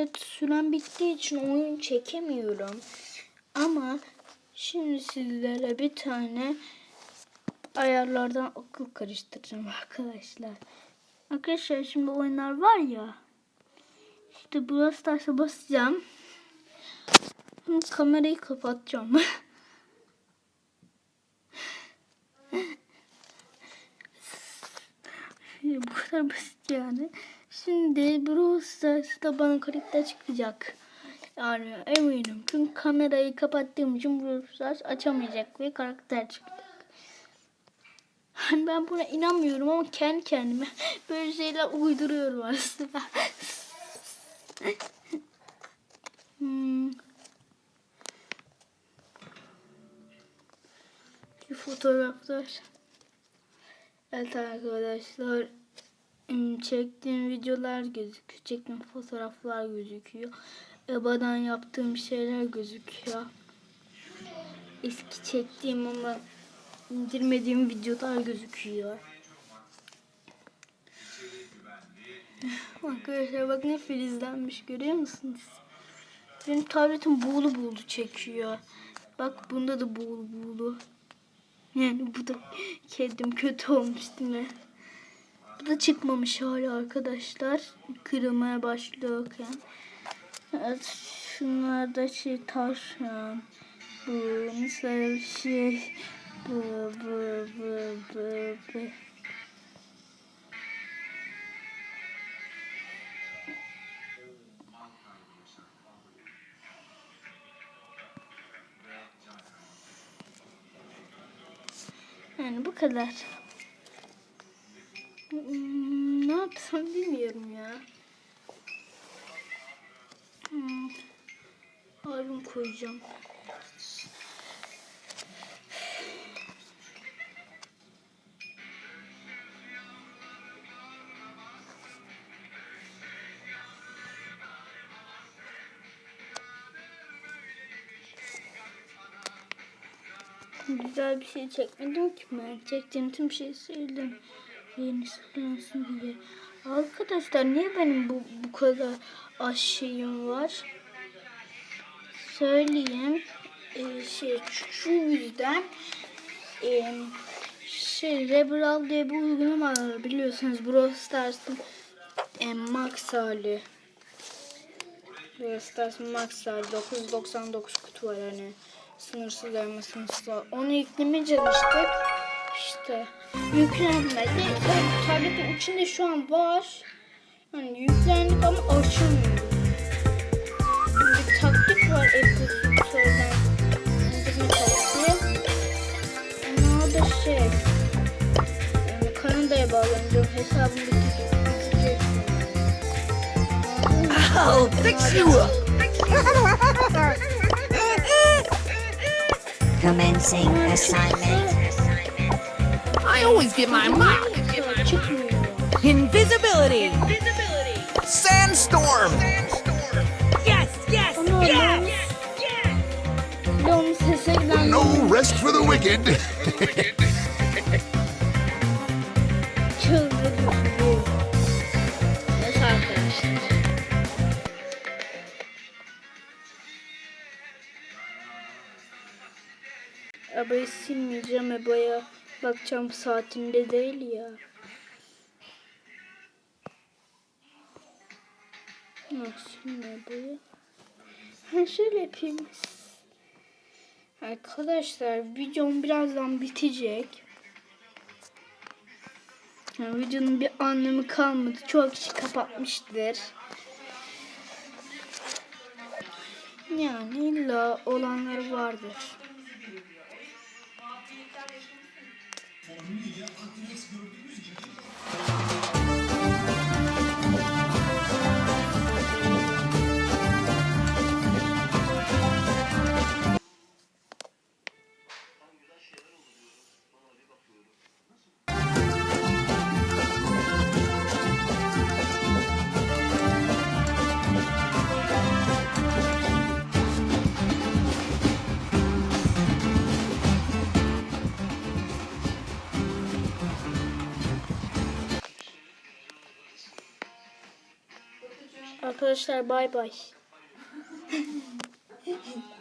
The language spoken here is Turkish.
Evet süren bittiği için oyun çekemiyorum. Ama şimdi sizlere bir tane ayarlardan akıl karıştıracağım arkadaşlar. Arkadaşlar şimdi oyunlar var ya. İşte Brawl Stars'a basacağım. Hı, Kamerayı kapatacağım. Şimdi bu kadar basit yani. Şimdi Brawl Stars'ta bana karakter çıkacak. Yani eminim. Çünkü kamerayı kapattığım için Brawl açamayacak ve karakter çıkacak. Hani ben buna inanmıyorum ama kendi kendime böyle şeyler uyduruyorum aslında. hmm. Şu fotoğraflar. Evet arkadaşlar. Hmm, Çektiğim videolar gözüküyor. Çektiğim fotoğraflar gözüküyor. EBA'dan yaptığım şeyler gözüküyor. Eski çektiğim ama indirmediğim videolar gözüküyor. Arkadaşlar bak ne filizlenmiş görüyor musunuz? Benim tabletim buğulu buğulu çekiyor. Bak bunda da buğulu buğulu. Yani bu da kedim kötü olmuş değil mi? Da çıkmamış hala arkadaşlar. Kırılmaya başlıyorken. Evet, şunlar da şey tavşan. Bu mesela şey bu bu bu bu bu. Yani bu kadar. Yapsam bilmiyorum ya. Hmm. Albüm koyacağım. Güzel bir şey çekmedim ki ben. Çektiğim tüm şeyi sildim. Yeni sıkılansın diye. Arkadaşlar niye benim bu, bu kadar şeyim var? Söyleyeyim. Ee, şey şu yüzden ee, şey Rebral diye bir uygulama var biliyorsunuz Brawl Stars'ın e, max hali. Brawl Stars'ın max hali 999 kutu var hani sınırsız elma sınırsız. Onu yüklemeye çalıştık. İşte yüklenmedi. Yani tabletin içinde şu an var. Yani yüklendik ama açılmıyor. Bir taktik var Apple Store'dan indirme taktiği. Ama o da şey yani Kanada'ya bağlanacak hesabım bitecek. I'll fix you up. Commencing assignment. I always get my mark. Çıkmıyor. Invisibility. Sandstorm! Yes, yes, Ama yes. Leon'un sesi ben No rest for the wicked. çıldırdım. Evet arkadaşlar. Arabayı silmeyeceğim Eba'ya bakacağım saatinde değil ya. Nasıl Eba'yı? Ha şöyle yapayım. Arkadaşlar videom birazdan bitecek. Yani videonun bir anlamı kalmadı. Çoğu kişi kapatmıştır. Yani illa olanları vardır formülüyle Atrex gördüğünüz gibi. Arkadaşlar bay bay.